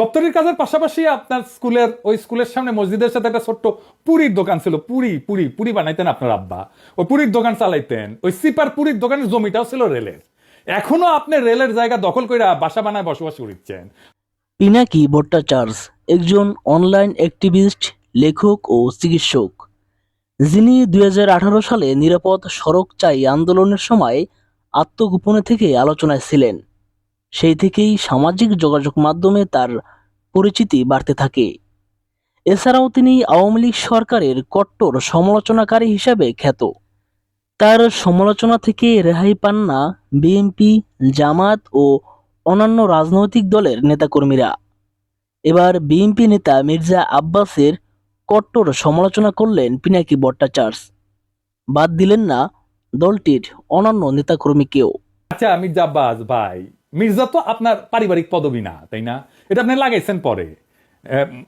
দপ্তরের কাজের পাশাপাশি আপনার স্কুলের, ওই স্কুলের সামনে মসজিদের সাথে একটা ছোট্ট পুরীর দোকান ছিল। পুরি পুরি পুরি বানাইতেন আপনার আব্বা। ওই পুরীর দোকান চালাইতেন। ওই সিপার পুরীর দোকানের জমিটাও ছিল রেলের। এখনও আপনি রেলের জায়গা দখল করে বাসা বানায় বসবাস করছেন পিনাকি ভট্টাচার্য, একজন অনলাইন অ্যাক্টিভিস্ট, লেখক ও চিকিৎসক। যিনি দুই হাজার আঠারো সালে নিরাপদ সড়ক চাই আন্দোলনের সময় আত্মগোপনে থেকে আলোচনায় ছিলেন। সেই থেকেই সামাজিক যোগাযোগ মাধ্যমে তার পরিচিতি বাড়তে থাকে। এছাড়াও তিনি আওয়ামী লীগ সরকারের কট্টর সমালোচনাকারী হিসাবে খ্যাত। তার সমালোচনা থেকে রেহাই পান না বিএনপি, জামাত ও অন্যান্য রাজনৈতিক দলের নেতাকর্মীরা। এবার বিএনপি নেতা মির্জা আব্বাসের কট্টর সমালোচনা করলেন পিনাকি ভট্টাচার্য। বাদ দিলেন না দলটির অন্যান্য নেতাকর্মীকেও। আচ্ছা মির্জা আব্বাস ভাই। মির্জা তো আপনার পারিবারিক পদবী না, তাই না? এটা আপনি লাগাইছেন পরে।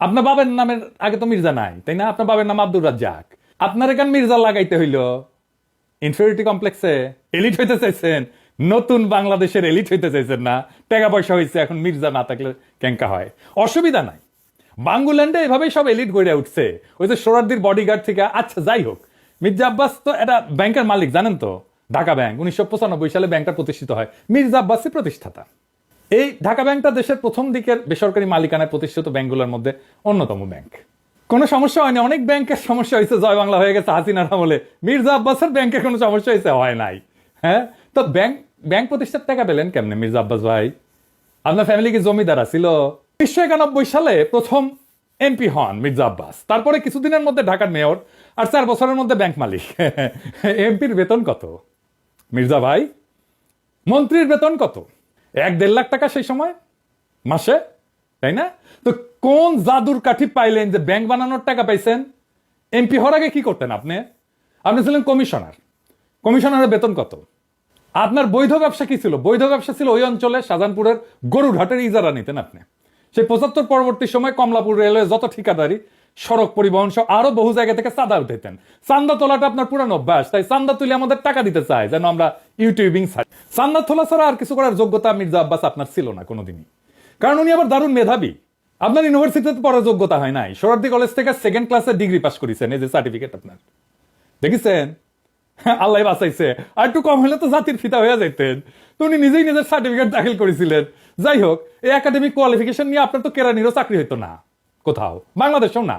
আপনার বাবার নামের আগে তো মির্জা নাই, তাই না? আপনার বাবার নাম আব্দুর রাজ্জাক। আপনার এখান মির্জা লাগাইতে হইল? ইনফিউরিটি কমপ্লেক্সে এলিট হইতে চাইছেন, নতুন বাংলাদেশের এলিট হইতে চাইছেন না। টাকা পয়সা হয়েছে এখন মির্জা না থাকলে ক্যাঙ্কা হয়। অসুবিধা নাই। বাঙ্গুল্যান্ডে এভাবেই সব এলিট গড়ে উঠছে। ওই যে সোরারদির বডিগার্ড থেকে আচ্ছা যাই হোক। মির্জা আব্বাস তো এটা ব্যাংকের মালিক, জানেন তো? ঢাকা ব্যাংক, উনিশশো পঁচানব্বই সালে ব্যাংকটা প্রতিষ্ঠিত হয়। মির্জা আব্বাসই প্রতিষ্ঠাতা। এই ঢাকা ব্যাংকটা দেশের প্রথম দিকের বেসরকারি মালিকানায় প্রতিষ্ঠিত ব্যাংকগুলোর মধ্যে অন্যতম ব্যাংক। কোনো সমস্যা হয়নি, অনেক ব্যাংকের সমস্যা হয়েছে, জয় বাংলা হয়ে গেছে হাসিনার আমলে। মির্জা আব্বাসের ব্যাংকের কোনো সমস্যা হয়েছে? হয় নাই। হ্যাঁ? তো ব্যাংক ব্যাংক প্রতিষ্ঠার টাকা পেলেন কেমনে মির্জা আব্বাস ভাই? আপনার ফ্যামিলি কি জমিদার ছিল উনিশশো একানব্বই সালে প্রথম এমপি হন মির্জা আব্বাস। তারপরে কিছুদিনের মধ্যে ঢাকার মেয়র আর চার বছরের মধ্যে ব্যাংক মালিক। এমপির বেতন কত? মির্জা ভাই, মন্ত্রীর বেতন কত? এক দেড় লাখ টাকা সেই সময়? মাসে? তাই না? তো কোন জাদুর কাঠি পাইলেন যে ব্যাংক বানানোর টাকা পাইছেন? এমপি হওয়ার আগে কি করতেন আপনি? আপনি ছিলেন কমিশনার। কমিশনারের বেতন কত? আপনার বৈধ ব্যবসা কি ছিল? বৈধ ব্যবসা ছিল ওই অঞ্চলে শাহজাহানপুরের গরুরহাটের ইজারা নিতেন আপনি। সেই পঁচাত্তর পরবর্তী সময় কমলাপুর রেলওয়ে যত ঠিকাদারি সড়ক পরিবহন সহ আরও বহু জায়গা থেকে চাঁদা উঠাইতেন। চান্দা তোলাটা আপনার পুরানো অভ্যাস, তাই চান্দা তুলে আমাদের টাকা দিতে চায়, যেন আমরা ইউটিউবিং ছাড়ি। চান্দা তোলা ছাড়া আর কিছু করার যোগ্যতা মির্জা আব্বাস আপনার ছিল না কোনোদিনই। কারণ উনি আবার দারুণ মেধাবী। আপনার ইউনিভার্সিটিতে পড়ার যোগ্যতা হয় নাই। সোরারদি কলেজ থেকে সেকেন্ড ক্লাসে ডিগ্রি পাস করেছেন, এই যে সার্টিফিকেট আপনার। দেখেছেন? আল্লাহ বাঁচাইছে। আর একটু কম হলে তো জাতির ফিতা হয়ে যাইতেন। তো উনি নিজেই নিজের সার্টিফিকেট দাখিল করেছিলেন। যাই হোক, এই একাডেমিক কোয়ালিফিকেশন নিয়ে আপনার তো কেরানিরও চাকরি হইতো না। কোথাও? বাংলাদেশেও না।